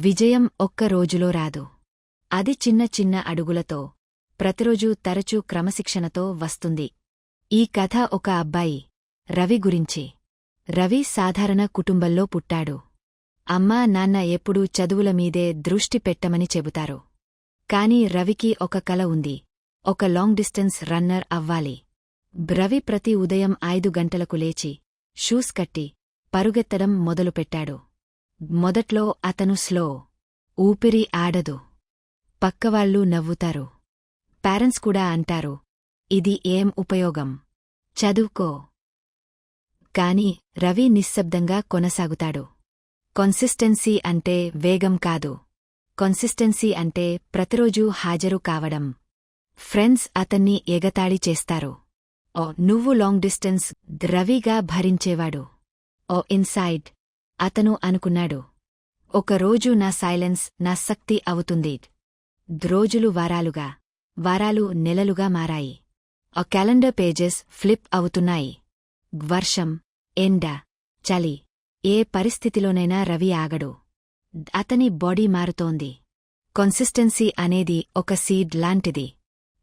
విజయం ఒక్క రోజులో రాదు. అది చిన్న చిన్న అడుగులతో ప్రతిరోజూ తరచూ క్రమశిక్షణతో వస్తుంది. ఈ కథ ఒక అబ్బాయి రవి గురించి. రవి సాధారణ కుటుంబంలో పుట్టాడు. అమ్మా నాన్న ఎప్పుడూ చదువుల మీదే దృష్టి పెట్టమని చెబుతారు. కాని రవికి ఒక కల ఉంది. ఒక లాంగ్ డిస్టెన్స్ రన్నర్ అవ్వాలి. రవి ప్రతి ఉదయం ఐదు గంటలకు లేచి షూస్ కట్టి పరుగెత్తడం మొదలుపెట్టాడు. మొదట్లో అతను స్లో ఊపిరి ఆడదు. పక్కవాళ్ళు నవ్వుతారు. పేరెంట్స్ కూడా అంటారు ఇది ఏం ఉపయోగం? చదువుకో. కాని రవి నిశ్శబ్దంగా కొనసాగుతాడు. కన్సిస్టెన్సీ అంటే వేగం కాదు. కన్సిస్టెన్సీ అంటే ప్రతిరోజూ హాజరు కావడం. ఫ్రెండ్స్ అతన్ని ఎగతాళి చేస్తారు. ఓ నువ్వు లాంగ్ డిస్టెన్స్ రవిగా భరించేవాడు. ఓ ఇన్సైడ్ అతను అనుకున్నాడు ఒకరోజు నా సైలెన్స్ నా శక్తి అవుతుంది. ద్రోజులు వారాలుగా వారాలు నెలలుగా మారాయి. ఆ క్యాలెండర్ పేజెస్ ఫ్లిప్ అవుతున్నాయి. వర్షం ఎండ చలి ఏ పరిస్థితిలోనైనా రవి ఆగడు. అతని బాడీ మారుతోంది. కన్సిస్టెన్సీ అనేది ఒక సీడ్ లాంటిది.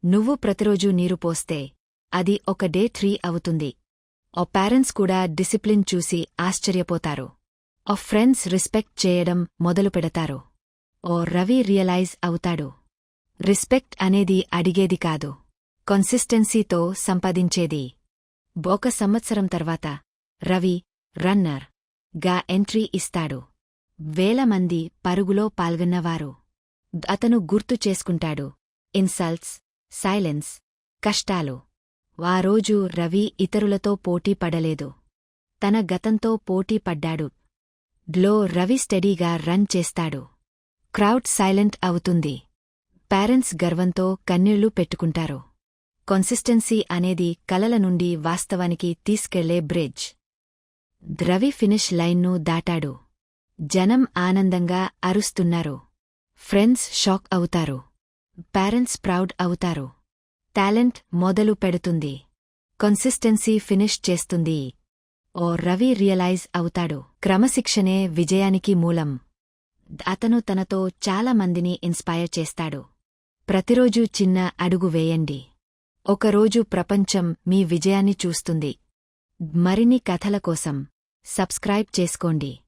నువ్వు ప్రతిరోజూ నీరు పోస్తే అది ఒక డే త్రీ అవుతుంది. ఓ పేరెంట్స్ కూడా డిసిప్లిన్ చూసి ఆశ్చర్యపోతారు. ఓ ఫ్రెండ్స్ రెస్పెక్ట్ చేయడం మొదలు పెడతారు. ఓ రవి రియలైజ్ అవుతాడు. రిస్పెక్ట్ అనేది అడిగేది కాదు. కన్సిస్టెన్సీతో సంపాదించేది. ఒక సంవత్సరం తర్వాత రవి రన్నర్గా ఎంట్రీ ఇస్తాడు. వేల మంది పరుగులో పాల్గొన్నవారు. అతను గుర్తు చేసుకుంటాడు. ఇన్సల్ట్స్ సైలెన్స్ కష్టాలు. ఆ రోజు రవి ఇతరులతో పోటీ పడలేదు. తన గతంతో పోటీ పడ్డాడు. లో రవి స్టడీగా రన్ చేస్తాడు. క్రౌడ్ సైలెంట్ అవుతుంది. పేరెంట్స్ గర్వంతో కన్నీళ్ళు పెట్టుకుంటారు. కన్సిస్టెన్సీ అనేది కలల నుండి వాస్తవానికి తీసుకెళ్ళే బ్రిడ్జ్. ద్రవి ఫినిష్ లైన్ను దాటాడు. జనం ఆనందంగా అరుస్తున్నారు. ఫ్రెండ్స్ షాక్ అవుతారు. పేరెంట్స్ ప్రౌడ్ అవుతారు. టాలెంట్ మొదలు పెడుతుంది. కన్సిస్టెన్సీ ఫినిష్ చేస్తుంది. ఓ రవి రియలైజ్ అవుతాడు. క్రమశిక్షణే విజయానికి మూలం. అతను తనతో చాలా మందిని ఇన్స్పైర్ చేస్తాడు. ప్రతిరోజూ చిన్న అడుగు వేయండి. ఒకరోజు ప్రపంచం మీ విజయాన్ని చూస్తుంది. మరిన్ని కథల కోసం సబ్స్క్రైబ్ చేసుకోండి.